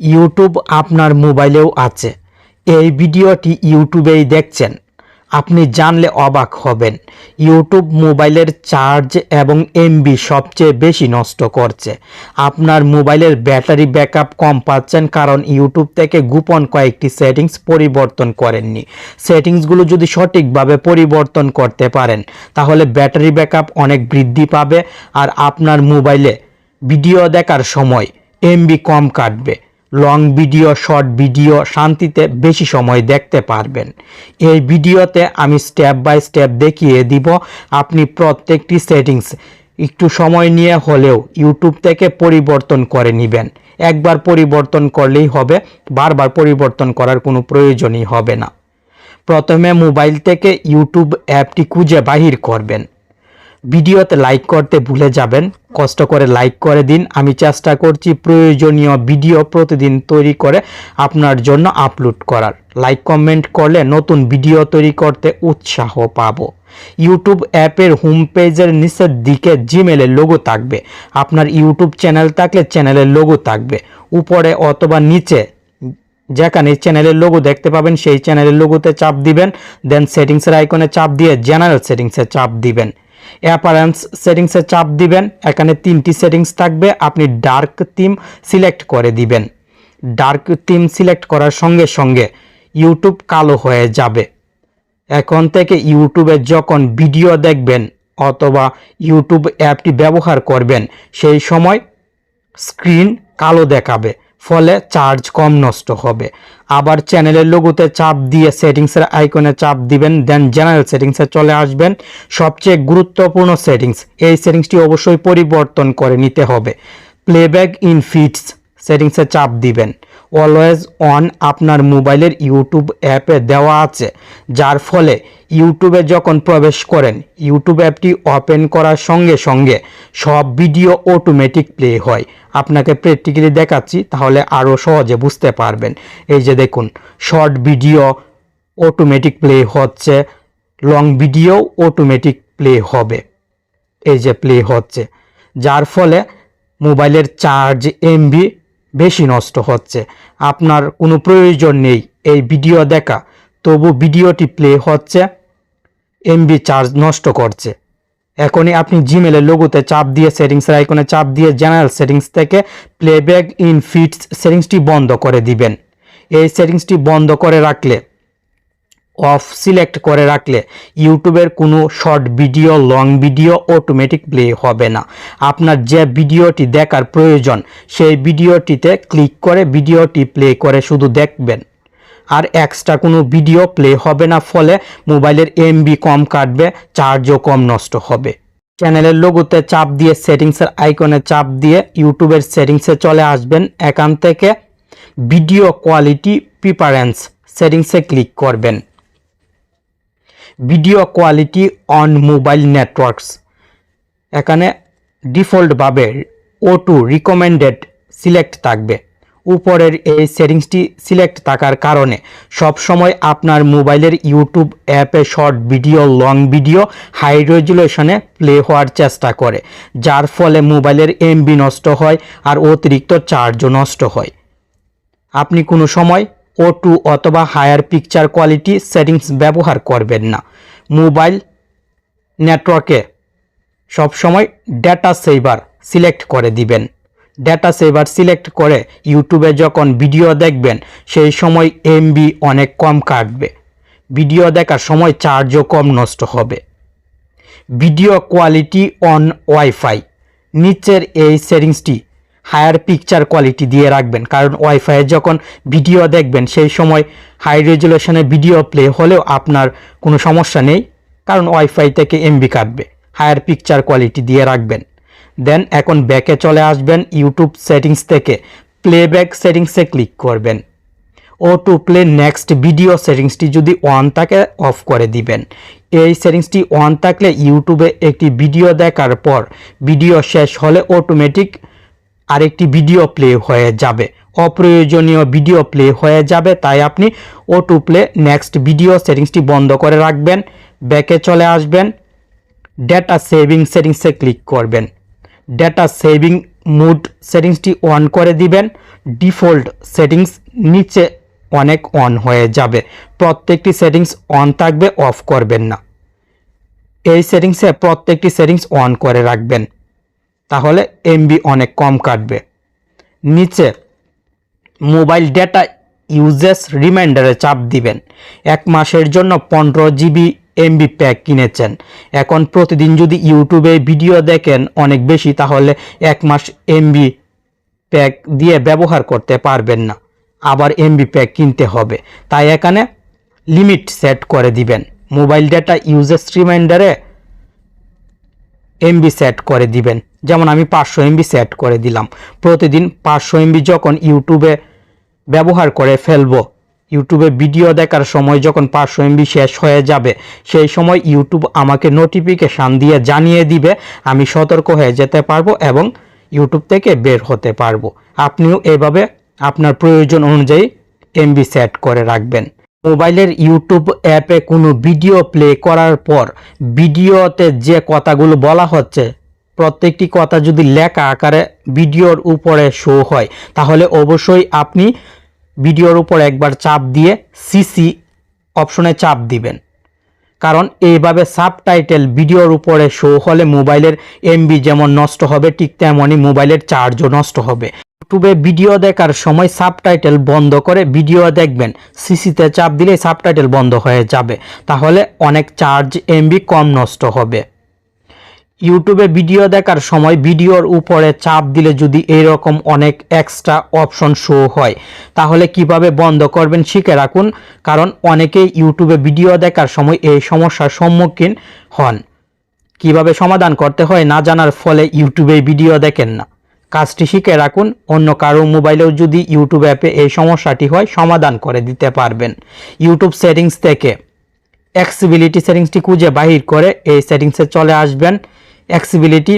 YouTube আপনার মোবাইলেও আছে। এই ভিডিওটি ইউটিউবেই দেখছেন। আপনি জানলে অবাক হবেন। ইউটিউব মোবাইলের চার্জ এবং এমবি সবচেয়ে বেশি নষ্ট করছে। আপনার মোবাইলের ব্যাটারি ব্যাকআপ কম পাচ্ছেন কারণ ইউটিউব থেকে গোপন কয়েকটি সেটিংস পরিবর্তন করেননি। সেটিংসগুলো যদি সঠিকভাবে পরিবর্তন করতে পারেন, তাহলে ব্যাটারি ব্যাকআপ অনেক বৃদ্ধি পাবে আর আপনার মোবাইলে ভিডিও দেখার সময় এমবি কম কাটবে। লং ভিডিও শর্ট ভিডিও শান্তিতে বেশি সময় দেখতে পারবেন। এই ভিডিওতে আমি স্টেপ বাই স্টেপ দেখিয়ে দিব আপনি প্রত্যেকটি সেটিংস একটু সময় নিয়ে হলেও ইউটিউব থেকে পরিবর্তন করে নেবেন। একবার পরিবর্তন করলেই হবে, বারবার পরিবর্তন করার কোনো প্রয়োজনই হবে না। প্রথমে মোবাইল থেকে ইউটিউব অ্যাপটি খুঁজে বাহির করবেন। ভিডিওতে লাইক করতে ভুলে যাবেন। কষ্ট করে লাইক করে দিন। আমি চেষ্টা করছি প্রয়োজনীয় ভিডিও প্রতিদিন তৈরি করে আপনার জন্য আপলোড করার। লাইক কমেন্ট করলে নতুন ভিডিও তৈরি করতে উৎসাহ পাবো। ইউটিউব অ্যাপের হোম পেজের নিচের দিকে জিমেলের লোগো থাকবে। আপনার ইউটিউব চ্যানেল থাকলে চ্যানেলের লোগো থাকবে। উপরে অথবা নিচে যেখানে চ্যানেলের লোগো দেখতে পাবেন, সেই চ্যানেলের লোগোতে চাপ দিবেন। দেন সেটিংসের আইকনে চাপ দিয়ে জেনারেল সেটিংসে চাপ দিবেন। অ্যাপারেন্স সেটিংসে চাপ দিবেন। এখানে তিনটি সেটিংস থাকবে। আপনি ডার্ক থিম সিলেক্ট করে দিবেন। ডার্ক থিম সিলেক্ট করার সঙ্গে সঙ্গে ইউটিউব কালো হয়ে যাবে। এখন থেকে ইউটিউবে যখন ভিডিও দেখবেন অথবা ইউটিউব অ্যাপটি ব্যবহার করবেন, সেই সময় স্ক্রিন কালো দেখাবে। ফলে চার্জ কম নষ্ট হবে। আবার চ্যানেলের লোগোতে চাপ দিয়ে সেটিংসের আইকনে চাপ দিবেন দেন জেনারেল সেটিংসে চলে আসবেন। সবচেয়ে গুরুত্বপূর্ণ সেটিংস এই সেটিংসটি অবশ্যই পরিবর্তন করে নিতে হবে। প্লেব্যাক ইন ফিটস সেটিংসে চাপ দিবেন। অলওয়েজ অন আপনার মোবাইলের ইউটিউব অ্যাপে দেওয়া আছে, যার ফলে ইউটিউবে যখন প্রবেশ করেন, ইউটিউব অ্যাপটি ওপেন করার সঙ্গে সঙ্গে সব ভিডিও অটোমেটিক প্লে হয়। আপনাকে প্র্যাকটিক্যালি দেখাচ্ছি, তাহলে আরও সহজে বুঝতে পারবেন। এই যে দেখুন, শর্ট ভিডিও অটোমেটিক প্লে হচ্ছে, লং ভিডিও অটোমেটিক প্লে হবে। এই যে প্লে হচ্ছে, যার ফলে মোবাইলের চার্জ, এমবি বেশি নষ্ট হচ্ছে। আপনার কোনো প্রয়োজন নেই এই ভিডিও দেখা। তবু ভিডিওটি প্লে হচ্ছে, এমবি চার্জ নষ্ট করছে। এখনই আপনি জিমেলের লোগোতে চাপ দিয়ে সেটিংস রাইকনে চাপ দিয়ে জেনারেল সেটিংস থেকে প্লেব্যাক ইন ফিটস সেটিংসটি বন্ধ করে দিবেন। এই সেটিংসটি বন্ধ করে রাখলে অফ সিলেক্ট করে রাখলে ইউটিউবের কোনো short video long video automatic play হবে না। আপনার যে ভিডিওটি দেখার প্রয়োজন, সেই ভিডিওটিতে ক্লিক করে ভিডিওটি প্লে করে শুধু দেখবেন। আর এক্সট্রা কোনো ভিডিও প্লে হবে না, ফলে মোবাইলের এমবি কম কাটবে চার্জও কম নষ্ট হবে। চ্যানেলের লোগোতে চাপ দিয়ে সেটিংসের আইকনে চাপ দিয়ে ইউটিউবের সেটিংসে চলে আসবেন। এখান থেকে ভিডিও কোয়ালিটি প্রিপারেন্স সেটিংসে ক্লিক করবেন। Video quality on mobile networks এখানে ডিফল্টভাবে ও টু রিকমেন্ডেড সিলেক্ট থাকবে। উপরের এই সেটিংসটি সিলেক্ট থাকার কারণে সব সময় আপনার মোবাইলের ইউটিউব অ্যাপে short video, long video, high রেজুলেশনে play হওয়ার চেষ্টা করে, যার ফলে মোবাইলের এমবি নষ্ট হয় আর অতিরিক্ত চার্জও নষ্ট হয়। আপনি কোনো সময় ও টু অথবা হায়ার পিকচার কোয়ালিটি সেটিংস ব্যবহার করবেন না। মোবাইল নেটওয়ার্কে সবসময় ডেটা সেভার সিলেক্ট করে দিবেন। ডেটা সেভার সিলেক্ট করে ইউটিউবে যখন ভিডিও দেখবেন, সেই সময় এমবি অনেক কম কাটবে। ভিডিও দেখার সময় চার্জও কম নষ্ট হবে। ভিডিও কোয়ালিটি অন ওয়াইফাই নিচের এই সেটিংসটি হায়ার পিকচার কোয়ালিটি দিয়ে রাখবেন। কারণ ওয়াইফাইয়ে যখন ভিডিও দেখবেন, সেই সময় হাই রেজুলেশনে ভিডিও প্লে হলেও আপনার কোনো সমস্যা নেই, কারণ ওয়াইফাই থেকে এমবি কাটবে। হায়ার পিকচার কোয়ালিটি দিয়ে রাখবেন। দেন এখন ব্যাকে চলে আসবেন ইউটিউব সেটিংস থেকে। প্লেব্যাক সেটিংসে ক্লিক করবেন। Auto play next video সেটিংসটি যদি অন থাকে অফ করে দিবেন। এই সেটিংসটি অন থাকলে ইউটিউবে একটি ভিডিও দেখার পর ভিডিও শেষ হলে অটোমেটিক আরেকটি ভিডিও প্লে হয়ে যাবে। অপ্রয়োজনীয় ভিডিও প্লে হয়ে যাবে, তাই আপনি auto play next video সেটিংসটি বন্ধ করে রাখবেন ব্যাকে চলে আসবেন ডেটা সেভিং সেটিংসে ক্লিক করবেন। ডেটা সেভিং মুড সেটিংসটি অন করে দিবেন ডিফল্ট সেটিংস নিচে অনেক অন হয়ে যাবে, প্রত্যেকটি সেটিংস অন থাকবে অফ করবেন না। এই সেটিংসে প্রত্যেকটি সেটিংস অন করে রাখবেন। তাহলে এমবি অনেক কম কাটবে। নিচে মোবাইল ডেটা ইউজেস রিমাইন্ডারে চাপ দিবেন। এক মাসের জন্য পনেরো জিবি এমবি প্যাক কিনেছেন। এখন প্রতিদিন যদি ইউটিউবে ভিডিও দেখেন অনেক বেশি, তাহলে এক মাস এমবি প্যাক দিয়ে ব্যবহার করতে পারবেন না। আবার এমবি প্যাক কিনতে হবে। তাই এখানে লিমিট সেট করে দিবেন। মোবাইল ডেটা ইউজেস রিমাইন্ডারে এমবি সেট করে দিবেন। যেমন আমি পাঁচশো এমবি সেট করে দিলাম। প্রতিদিন পাঁচশো এমবি যখন ইউটিউবে ব্যবহার করে ফেলব ইউটিউবে ভিডিও দেখার সময় যখন পাঁচশো এমবি শেষ হয়ে যাবে, সেই সময় ইউটিউব আমাকে নোটিফিকেশান দিয়ে জানিয়ে দিবে, আমি সতর্ক হয়ে যেতে পারব এবং ইউটিউব থেকে বের হতে পারব। আপনিও এভাবে আপনার প্রয়োজন অনুযায়ী এমবি সেট করে রাখবেন। মোবাইলের ইউটিউব অ্যাপে কোনো ভিডিও প্লে করার পর ভিডিওতে যে কথাগুলো বলা হচ্ছে, প্রত্যেকটি কথা যদি লেখা আকারে ভিডিওর উপরে শো হয়, তাহলে অবশ্যই আপনি ভিডিওর উপর একবার চাপ দিয়ে সিসি অপশনে চাপ দিবেন। কারণ এইভাবে সাবটাইটেল ভিডিওর উপরে শো হলে মোবাইলের এমবি যেমন নষ্ট হবে, ঠিক তেমনই মোবাইলের চার্জও নষ্ট হবে। ইউটিউবে ভিডিও দেখার সময় সাবটাইটেল বন্ধ করে ভিডিও দেখবেন। সিসিতে চাপ দিলে সাবটাইটেল বন্ধ হয়ে যাবে। তাহলে অনেক চার্জ এমবি কম নষ্ট হবে। ইউটিউবে ভিডিও দেখার সময় ভিডিওর উপরে চাপ দিলে যদি এরকম অনেক এক্সট্রা অপশন শো হয়, তাহলে কীভাবে বন্ধ করবেন শিখে রাখুন, কারণ অনেকেই ইউটিউবে ভিডিও দেখার সময় এই সমস্যার সম্মুখীন হন। কীভাবে সমাধান করতে হয় না জানার ফলে ইউটিউবে ভিডিও দেখেন না। কাজটি শিখে রাখুন, অন্য কারও মোবাইলেও যদি ইউটিউব অ্যাপে এই সমস্যাটি হয়, সমাধান করে দিতে পারবেন। ইউটিউব সেটিংস থেকে অ্যাক্সিবিলিটি সেটিংসটি খুঁজে বাহির করে এই সেটিংসে চলে আসবেন। অ্যাক্সিবিলিটি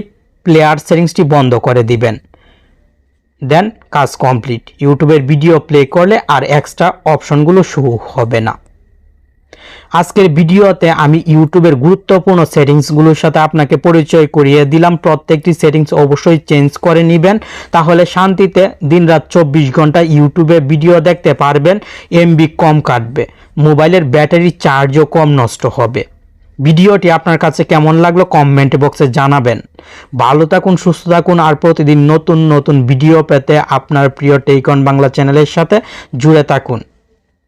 প্লেয়ার সেটিংসটি বন্ধ করে দিবেন। দেন কাজ কমপ্লিট ইউটিউবের ভিডিও প্লে করলে আর এক্সট্রা অপশনগুলো শো হবে না। আজকের ভিডিওতে আমি ইউটিউবের গুরুত্বপূর্ণ সেটিংসগুলোর সাথে আপনাকে পরিচয় করিয়ে দিলাম। প্রত্যেকটি সেটিংস অবশ্যই চেঞ্জ করে নেবেন। তাহলে শান্তিতে দিনরাত চব্বিশ ঘণ্টা ইউটিউবে ভিডিও দেখতে পারবেন। এমবি কম কাটবে। মোবাইলের ব্যাটারি চার্জও কম নষ্ট হবে। ভিডিওটি আপনার কাছে কেমন লাগল কমেন্ট বক্সে জানাবেন। ভালো থাকুন, সুস্থ থাকুন, আর প্রতিদিন নতুন নতুন ভিডিও পেতে আপনার প্রিয় টেইকন বাংলা চ্যানেলের সাথে জুড়ে থাকুন।